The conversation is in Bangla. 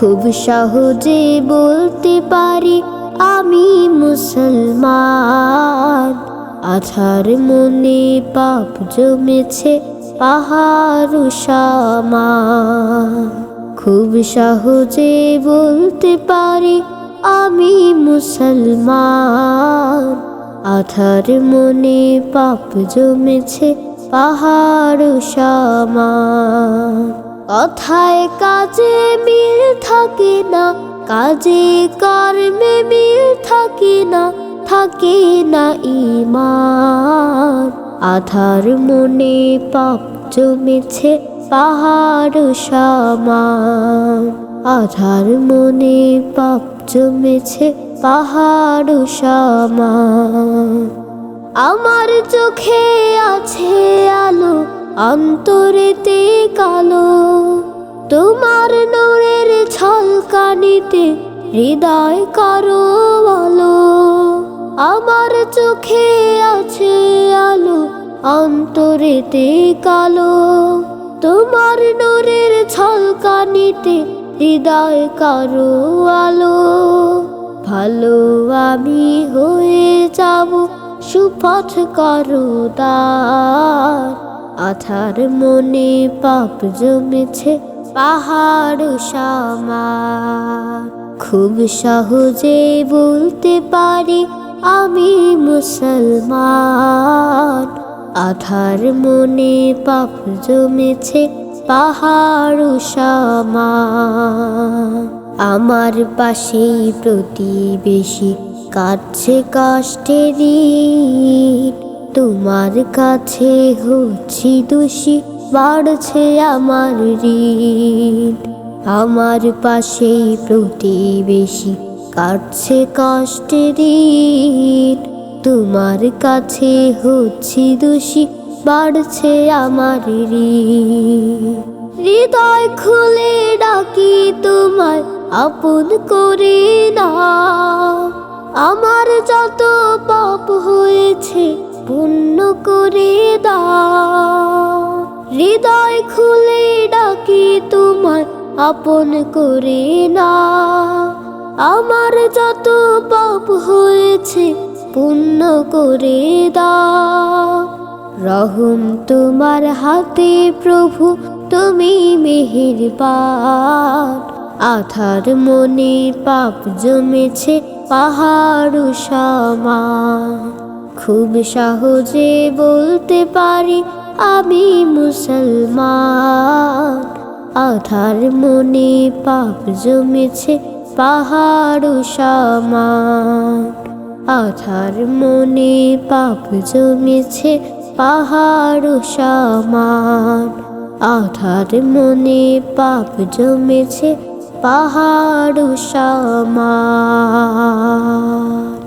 খুব সহজে বলতে পারি, আমি মুসলমান। আধার মনে পাপ জমেছে, পাহাড় সমান খুব সহজে বলতে পারি, আমি মুসলমান। আধার মনে পাপ জমেছে, পাহাড় সমান কথায় কাজে মিল থাকে না, কাজে কর্মে মিল থাকে না থাকে না ইমান আধার মনে পাপ জমেছে, পাহাড় সমান। আধার মনে পাপ জমেছে, পাহাড় সমান। আমার চোখে আছে আলো অন্তরেতে কালো, তোমার নোরের ছলকানিতে হৃদয় করো আলো আমার চোখে আছে আলো, অন্তরেতে কালো, তোমার নোরের ছলকানিতে হৃদয় করো আলো। ভালো আমি হয়ে যাব, সুপথ করো দার আধার মনে পাপ জমেছে, পাহাড় সামার খুব সহজে বলতে পারি আমি মুসলমান। আধার মনে পাপ জমেছে, পাহাড় সামার আমার পাশেই প্রতিবেশী কাটছে কষ্টে দিন তোমার কাছে হচ্ছি দোষী, বাড়ছে আমার ঋণ। আমার পাশেই প্রতিবেশী, কাটছে কষ্টে দিন তোমার কাছে হচ্ছি দোষী, বাড়ছে আমার ঋণ। হৃদয় খুলে ডাকি তোমায়, আপন করে না আমার যত পাপ হয়েছে পুণ্য করে দাও। হৃদয় খুলে ডাকি তোমায়, আপন করে না। আমার যত পাপ হয়েছে, পূর্ণ করে দাও। রহম তোমার হাতে প্রভু, তুমি মেহেরবান। আধার মনে পাপ জমেছে, পাহাড় সমান খুব সহজে বলতে পারি, আমি মুসলমান। আধার মনে পাপ জমেছে, পাহাড় সমান। আধার মনে পাপ জমেছে, পাহাড় সমান। আধার মনে পাপ জমেছে, পাহাড় সমান।